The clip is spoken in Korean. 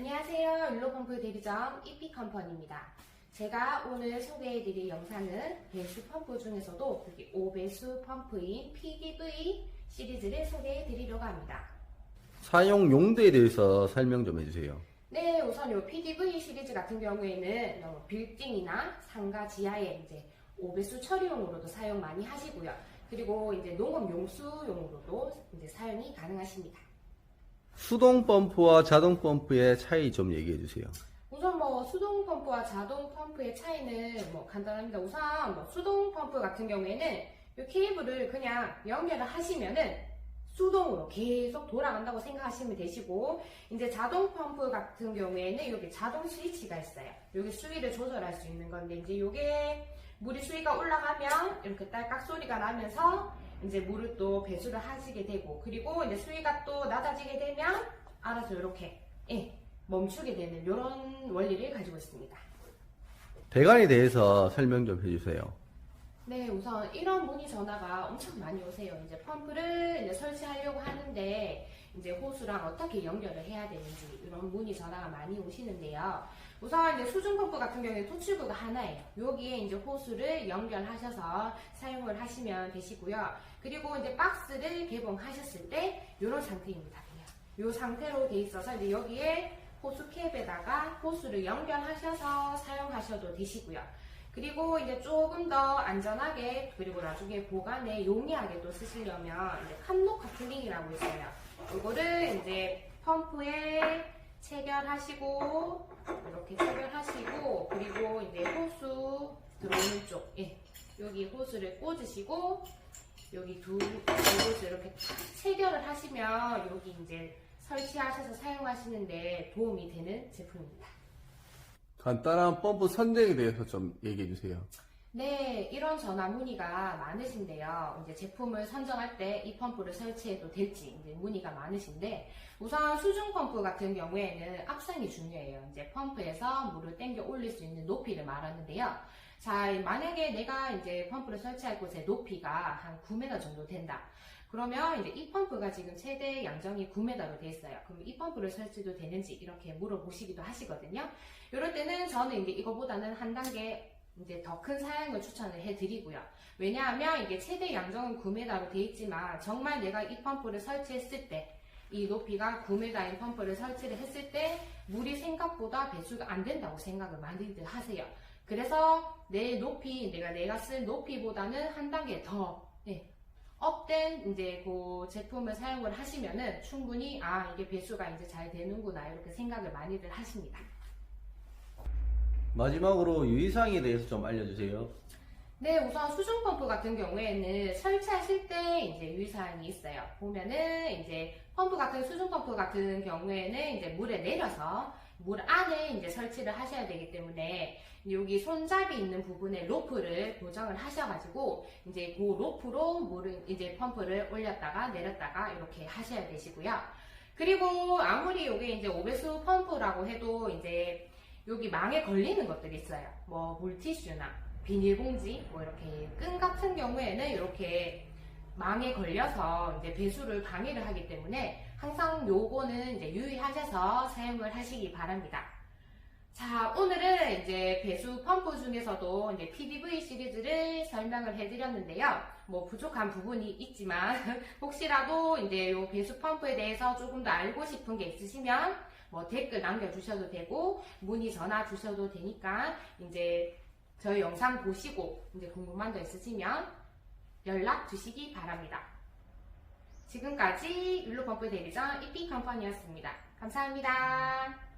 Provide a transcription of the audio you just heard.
안녕하세요. 율로펌프 대리점 이피컴퍼니입니다. 제가 오늘 소개해드릴 영상은 배수 펌프 중에서도 여기 5배수 펌프인 PDV 시리즈를 소개해드리려고 합니다. 사용 용도에 대해서 설명 좀 해주세요. 네, 우선 이 PDV 시리즈 같은 경우에는 어, 빌딩이나 상가 지하에 이제 5배수 처리용으로도 사용 많이 하시고요. 그리고 이제 농업 용수용으로도 이제 사용이 가능하십니다. 수동 펌프와 자동 펌프의 차이 좀 얘기해 주세요. 우선 뭐 수동 펌프와 자동 펌프의 차이는 뭐 간단합니다. 우선 뭐 수동 펌프 같은 경우에는 이 케이블을 그냥 연결을 하시면은 수동으로 계속 돌아간다고 생각하시면 되시고 이제 자동 펌프 같은 경우에는 여기 자동 스위치가 있어요. 여기 수위를 조절할 수 있는 건데 이제 이게 물이 수위가 올라가면 이렇게 딸깍 소리가 나면서 이제 물을 또 배수를 하시게 되고 그리고 이제 수위가 또 낮아지게 되면 알아서 이렇게 예, 멈추게 되는 이런 원리를 가지고 있습니다. 배관에 대해서 설명 좀 해주세요. 네, 우선 이런 문의 전화가 엄청 많이 오세요. 이제 펌프를 이제 설치하려고 하는데 이제 호수랑 어떻게 연결을 해야 되는지 이런 문의 전화가 많이 오시는데요. 우선 이제 수중 펌프 같은 경우에 토출구가 하나예요. 여기에 이제 호수를 연결하셔서 사용을 하시면 되시고요. 그리고 이제 박스를 개봉하셨을 때 이런 상태입니다. 이 상태로 돼 있어서 이제 여기에 호수 캡에다가 호수를 연결하셔서 사용하셔도 되시고요. 그리고 이제 조금 더 안전하게 그리고 나중에 보관에 용이하게 또 쓰시려면 이제 칸노 카플링이라고 있어요. 이거를 이제 펌프에 체결하시고 이렇게 체결하시고 그리고 이제 호수 들어오는 쪽 예. 여기 호수를 꽂으시고 여기 두 곳을 이렇게 탁 체결을 하시면 여기 이제 설치하셔서 사용하시는데 도움이 되는 제품입니다. 간단한 펌프 선정에 대해서 좀 얘기해 주세요. 네, 이런 전화 문의가 많으신데요. 이제 제품을 선정할 때 이 펌프를 설치해도 될지 이제 문의가 많으신데 우선 수중 펌프 같은 경우에는 앞선이 중요해요. 이제 펌프에서 물을 땡겨 올릴 수 있는 높이를 말하는데요. 자, 만약에 내가 이제 펌프를 설치할 곳의 높이가 한 9m 정도 된다. 그러면 이제 이 펌프가 지금 최대 양정이 9m로 돼 있어요. 그럼 이 펌프를 설치도 되는지 이렇게 물어보시기도 하시거든요. 이럴 때는 저는 이제 이거보다는 한 단계 이제 더 큰 사양을 추천을 해드리고요. 왜냐하면 이게 최대 양정은 9m로 돼 있지만 정말 내가 이 펌프를 설치했을 때 이 높이가 9m인 펌프를 설치를 했을 때 물이 생각보다 배수가 안 된다고 생각을 많이들 하세요. 그래서 내 높이, 내가 내가 쓴 높이보다는 한 단계 더 예, 업된 이제 그 제품을 사용을 하시면은 충분히 아 이게 배수가 이제 잘 되는구나 이렇게 생각을 많이들 하십니다. 마지막으로 유의사항에 대해서 좀 알려주세요. 네, 우선 수중 펌프 같은 경우에는 설치하실 때 이제 유의사항이 있어요. 보면은 이제 펌프 같은 수중 펌프 같은 경우에는 이제 물에 내려서 물 안에 이제 설치를 하셔야 되기 때문에 여기 손잡이 있는 부분에 로프를 고정을 하셔가지고 이제 그 로프로 물을 이제 펌프를 올렸다가 내렸다가 이렇게 하셔야 되시고요. 그리고 아무리 이게 이제 오배수 펌프라고 해도 이제 여기 망에 걸리는 것들이 있어요. 뭐 물티슈나 비닐봉지, 뭐 이렇게 끈 같은 경우에는 이렇게 망에 걸려서 이제 배수를 방해를 하기 때문에 항상 요거는 이제 유의하셔서 사용을 하시기 바랍니다. 자, 오늘은 이제 배수 펌프 중에서도 이제 PDV 시리즈를 설명을 해드렸는데요. 뭐 부족한 부분이 있지만 혹시라도 이제 요 배수 펌프에 대해서 조금 더 알고 싶은 게 있으시면 뭐 댓글 남겨주셔도 되고 문의 전화 주셔도 되니까 이제 저희 영상 보시고 이제 궁금한 거 있으시면 연락 주시기 바랍니다. 지금까지 율로펌프 대리점 이피컴퍼니였습니다. 감사합니다.